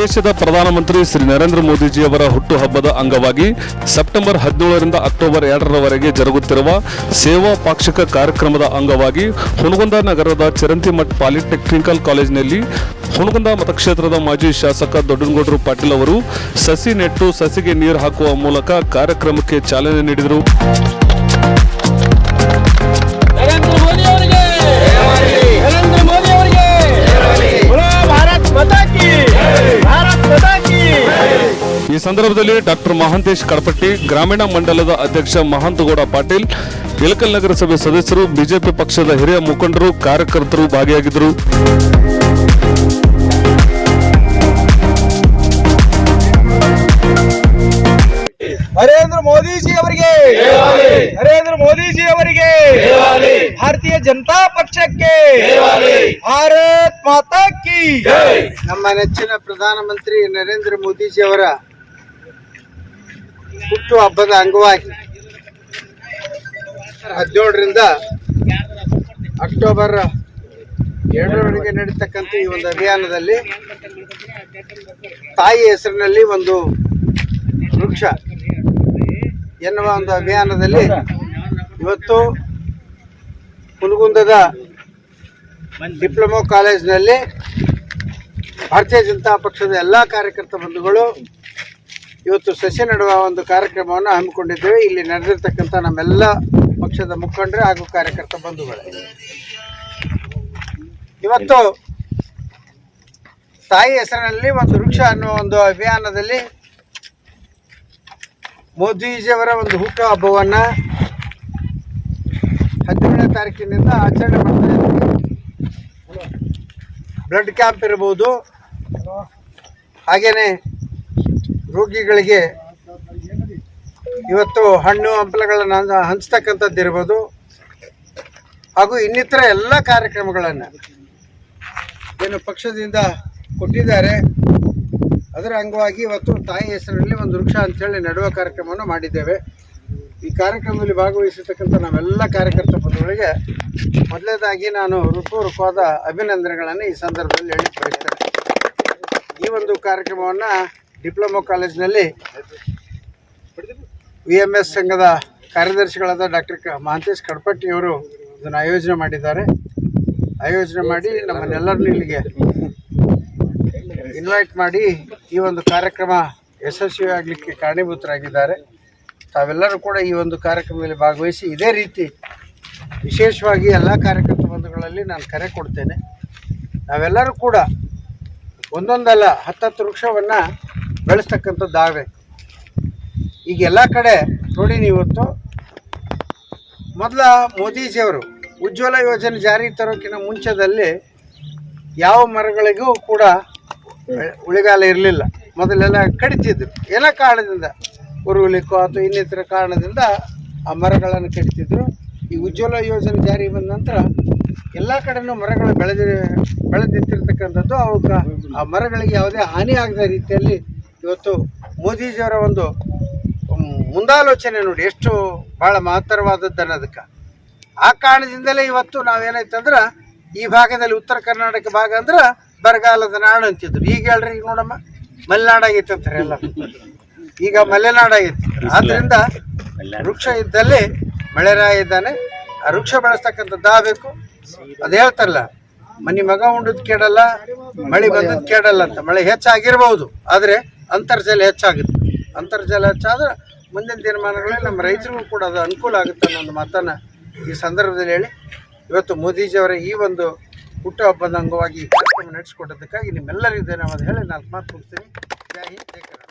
ದೇಶದ ಪ್ರಧಾನಮಂತ್ರಿ ಶ್ರೀ ನರೇಂದ್ರ ಮೋದಿಜಿಯವರ ಹುಟ್ಟುಹಬ್ಬದ ಅಂಗವಾಗಿ ಸೆಪ್ಟೆಂಬರ್ ಹದಿನೇಳರಿಂದ ಅಕ್ಟೋಬರ್ ಎರಡರವರೆಗೆ ಜರುಗುತ್ತಿರುವ ಸೇವಾ ಪಾಕ್ಷಿಕ ಕಾರ್ಯಕ್ರಮದ ಅಂಗವಾಗಿ ಹುನಗುಂದ ನಗರದ ಚರಂತಿಮಠ್ ಪಾಲಿಟೆಕ್ನಿಕಲ್ ಕಾಲೇಜಿನಲ್ಲಿ ಹುನಗುಂದ ಮತಕ್ಷೇತ್ರದ ಮಾಜಿ ಶಾಸಕ ದೊಡ್ಡನಗೌಡರು ಪಾಟೀಲ್ ಅವರು ಸಸಿ ನೆಟ್ಟು ಸಸಿಗೆ ನೀರು ಹಾಕುವ ಮೂಲಕ ಕಾರ್ಯಕ್ರಮಕ್ಕೆ ಚಾಲನೆ ನೀಡಿದರು. ಸಂದರ್ಭದಲ್ಲಿ ಡಾಕ್ಟರ್ ಮಹಾಂತೇಶ್ ಕಡಪಟ್ಟಿ ಗ್ರಾಮೀಣ ಮಂಡಲದ ಅಧ್ಯಕ್ಷ ಮಹಾಂತಗೌಡ ಪಾಟೀಲ್ ಇಳಕಲ್ ನಗರಸಭೆ ಸದಸ್ಯರು ಬಿಜೆಪಿ ಪಕ್ಷದ ಹಿರಿಯ ಮುಖಂಡರು ಕಾರ್ಯಕರ್ತರು ಭಾಗಿಯಾಗಿದ್ದರು. ನರೇಂದ್ರ ಮೋದಿಜಿ ಅವರಿಗೆ! ನರೇಂದ್ರ ಮೋದಿಜಿ ಅವರಿಗೆ! ಭಾರತೀಯ ಜನತಾ ಪಕ್ಷಕ್ಕೆ! ಭಾರತ್ ಮಾತಾ ಕಿ! ನಮ್ಮ ನೆಚ್ಚಿನ ಪ್ರಧಾನಮಂತ್ರಿ ನರೇಂದ್ರ ಮೋದಿಜಿ ಅವರ ಹುಟ್ಟು ಹಬ್ಬದ ಅಂಗವಾಗಿ ಹದಿನೇಳರಿಂದ ಅಕ್ಟೋಬರ್ ಎರಡರವರೆಗೆ ನಡೀತಕ್ಕಂಥ ಈ ಒಂದು ಅಭಿಯಾನದಲ್ಲಿ ತಾಯಿ ಹೆಸರಿನಲ್ಲಿ ಒಂದು ವೃಕ್ಷ ಎನ್ನುವ ಒಂದು ಅಭಿಯಾನದಲ್ಲಿ ಇವತ್ತು ಹುನಗುಂದದ ಡಿಪ್ಲೊಮೊ ಕಾಲೇಜಿನಲ್ಲಿ ಭಾರತೀಯ ಜನತಾ ಪಕ್ಷದ ಎಲ್ಲ ಕಾರ್ಯಕರ್ತ ಬಂಧುಗಳು ಇವತ್ತು ಸಸಿ ನೆಡುವ ಒಂದು ಕಾರ್ಯಕ್ರಮವನ್ನು ಹಮ್ಮಿಕೊಂಡಿದ್ದೇವೆ. ಇಲ್ಲಿ ನಡೆದಿರ್ತಕ್ಕಂಥ ನಮ್ಮೆಲ್ಲ ಪಕ್ಷದ ಮುಖಂಡರು ಹಾಗೂ ಕಾರ್ಯಕರ್ತ ಬಂಧುಗಳೇ. ಇವತ್ತು ತಾಯಿ ಹೆಸರಿನಲ್ಲಿ ಒಂದು ವೃಕ್ಷ ಅನ್ನುವ ಒಂದು ಅಭಿಯಾನದಲ್ಲಿ ಮೋದಿಜಿಯವರ ಒಂದು ಹುಟ್ಟು ಹಬ್ಬವನ್ನು ಹದಿನೇಳನೇ ತಾರೀಕಿನಿಂದ ಆಚರಣೆ ಮಾಡ್ತಾ ಬ್ಲಡ್ ಕ್ಯಾಂಪ್ ಇರ್ಬೋದು. ಹಾಗೆಯೇ ರೋಗಿಗಳಿಗೆ ಇವತ್ತು ಹಣ್ಣು ಹಂಪಲಗಳನ್ನು ಹಂಚ- ಹಂಚ್ತಕ್ಕಂಥದ್ದು ಇರ್ಬೋದು ಹಾಗೂ ಇನ್ನಿತರ ಎಲ್ಲ ಕಾರ್ಯಕ್ರಮಗಳನ್ನು ಏನು ಪಕ್ಷದಿಂದ ಕೊಟ್ಟಿದ್ದಾರೆ. ಅದರ ಅಂಗವಾಗಿ ಇವತ್ತು ತಾಯಿ ಹೆಸರಿನಲ್ಲಿ ಒಂದು ವೃಕ್ಷ ಅಂತೇಳಿ ನೆಡುವ ಕಾರ್ಯಕ್ರಮವನ್ನು ಮಾಡಿದ್ದೇವೆ. ಈ ಕಾರ್ಯಕ್ರಮದಲ್ಲಿ ಭಾಗವಹಿಸಿರ್ತಕ್ಕಂಥ ನಾವೆಲ್ಲ ಕಾರ್ಯಕರ್ತ ಬಂಧುಗಳಿಗೆ ಮೊದಲನೇದಾಗಿ ನಾನು ಹೃತ್ಪೂರ್ವಕವಾದ ಅಭಿನಂದನೆಗಳನ್ನು ಈ ಸಂದರ್ಭದಲ್ಲಿ ಹೇಳಿ ಈ ಒಂದು ಕಾರ್ಯಕ್ರಮವನ್ನು ಡಿಪ್ಲೊಮಾ ಕಾಲೇಜಿನಲ್ಲಿ ವಿ ಎಂ ಎಸ್ ಸಂಘದ ಕಾರ್ಯದರ್ಶಿಗಳಾದ ಡಾಕ್ಟರ್ ಕ ಮಹಾಂತೇಶ್ ಕಡಪಟ್ಟಿಯವರು ಇದನ್ನು ಆಯೋಜನೆ ಮಾಡಿದ್ದಾರೆ. ಆಯೋಜನೆ ಮಾಡಿ ನಮ್ಮನ್ನೆಲ್ಲರನ್ನೂ ಇಲ್ಲಿಗೆ ಇನ್ವೈಟ್ ಮಾಡಿ ಈ ಒಂದು ಕಾರ್ಯಕ್ರಮ ಯಶಸ್ವಿಯಾಗಲಿಕ್ಕೆ ಕಾರಣೀಭೂತರಾಗಿದ್ದಾರೆ. ತಾವೆಲ್ಲರೂ ಕೂಡ ಈ ಒಂದು ಕಾರ್ಯಕ್ರಮದಲ್ಲಿ ಭಾಗವಹಿಸಿ ಇದೇ ರೀತಿ ವಿಶೇಷವಾಗಿ ಎಲ್ಲ ಕಾರ್ಯಕರ್ತ ಬಂಧುಗಳಲ್ಲಿ ನಾನು ಕರೆ ಕೊಡ್ತೇನೆ. ನಾವೆಲ್ಲರೂ ಕೂಡ ಒಂದೊಂದಲ್ಲ ಹತ್ತತ್ತು ವೃಕ್ಷವನ್ನು ಬೆಳೆಸ್ತಕ್ಕಂಥದ್ದಾಗಬೇಕು ಈಗ ಎಲ್ಲ ಕಡೆ ನೋಡಿ ನೀವತ್ತು ಮೊದಲ ಮೋದಿಜಿಯವರು ಉಜ್ವಲ ಯೋಜನೆ ಜಾರಿ ತರೋಕ್ಕಿಂತ ಮುಂಚೆದಲ್ಲಿ ಯಾವ ಮರಗಳಿಗೂ ಕೂಡ ಉಳಿ- ಉಳಿಗಾಲ ಇರಲಿಲ್ಲ. ಮೊದಲೆಲ್ಲ ಕಡಿತಿದ್ರು. ಎಲ್ಲ ಕಾರಣದಿಂದ? ಉರುವಲಿಕ್ಕೋ ಅಥವಾ ಇನ್ನಿತರ ಕಾರಣದಿಂದ ಆ ಮರಗಳನ್ನು ಕಡಿತಿದ್ರು. ಈ ಉಜ್ವಲ ಯೋಜನೆ ಜಾರಿ ಬಂದ ನಂತರ ಎಲ್ಲ ಕಡೆನೂ ಮರಗಳು ಬೆಳೆದಿ ಬೆಳೆದಿತ್ತಿರ್ತಕ್ಕಂಥದ್ದು ಅವಕ್ಕೆ ಆ ಮರಗಳಿಗೆ ಯಾವುದೇ ಹಾನಿ ಆಗದ ರೀತಿಯಲ್ಲಿ ಇವತ್ತು ಮೋದಿಜಿಯವರ ಒಂದು ಮುಂದಾಲೋಚನೆ ನೋಡಿ ಎಷ್ಟು ಭಾಳ ಮಹತ್ತರವಾದದ್ದು ಅನ್ನೋದಕ್ಕೆ. ಆ ಕಾರಣದಿಂದಲೇ ಇವತ್ತು ನಾವೇನಾಯ್ತಂದ್ರೆ ಈ ಭಾಗದಲ್ಲಿ ಉತ್ತರ ಕರ್ನಾಟಕ ಭಾಗ ಅಂದ್ರೆ ಬರಗಾಲದ ನಾಡು ಅಂತಿದ್ರು. ಈಗ ಹೇಳ್ರಿ ಈಗ ನೋಡಮ್ಮ ಮಲೆನಾಡಾಗೈತೆ ಅಂತಾರೆ ಎಲ್ಲ. ಈಗ ಮಲೆನಾಡಾಗೈತಿ. ಆದ್ರಿಂದ ವೃಕ್ಷ ಇದ್ದಲ್ಲಿ ಮಳೆರಾಯ ಇದ್ದಾನೆ. ಆ ವೃಕ್ಷ ಬೆಳೆಸ್ತಕ್ಕಂಥದ್ದು ಆಗಬೇಕು ಅದು ಹೇಳ್ತಾರಲ್ಲ ಮನೆ ಮಗ ಉಂಡದ್ ಕೇಳಲ್ಲ ಮಳೆ ಬಂದದ್ ಕೇಳಲ್ಲ ಅಂತ. ಮಳೆ ಹೆಚ್ಚಾಗಿರ್ಬಹುದು ಆದರೆ ಅಂತರ್ಜಲ ಹೆಚ್ಚಾಗುತ್ತೆ. ಅಂತರ್ಜಲ ಹೆಚ್ಚಾದ್ರೆ ಮುಂದಿನ ದಿನಮಾನಗಳಲ್ಲಿ ನಮ್ಮ ರೈತರಿಗೂ ಕೂಡ ಅದು ಅನುಕೂಲ ಆಗುತ್ತೆ ಅನ್ನೋ ಮಾತನ್ನು ಈ ಸಂದರ್ಭದಲ್ಲಿ ಹೇಳಿ. ಇವತ್ತು ಮೋದಿಜಿಯವರ ಈ ಒಂದು ಹುಟ್ಟುಹಬ್ಬದ ಅಂಗವಾಗಿ ಕಾರ್ಯಕ್ರಮ ನಡೆಸಿಕೊಟ್ಟದಕ್ಕಾಗಿ ನಿಮ್ಮೆಲ್ಲರಿಗೂ ಧನ್ಯವಾದ ಹೇಳಿ ನಾಲ್ಕು ಮಾತು ಕೊಡ್ತೀನಿ ಜೈ ಹಿಂದ್, ಜೈ ಕರ್ನಾಟಕ.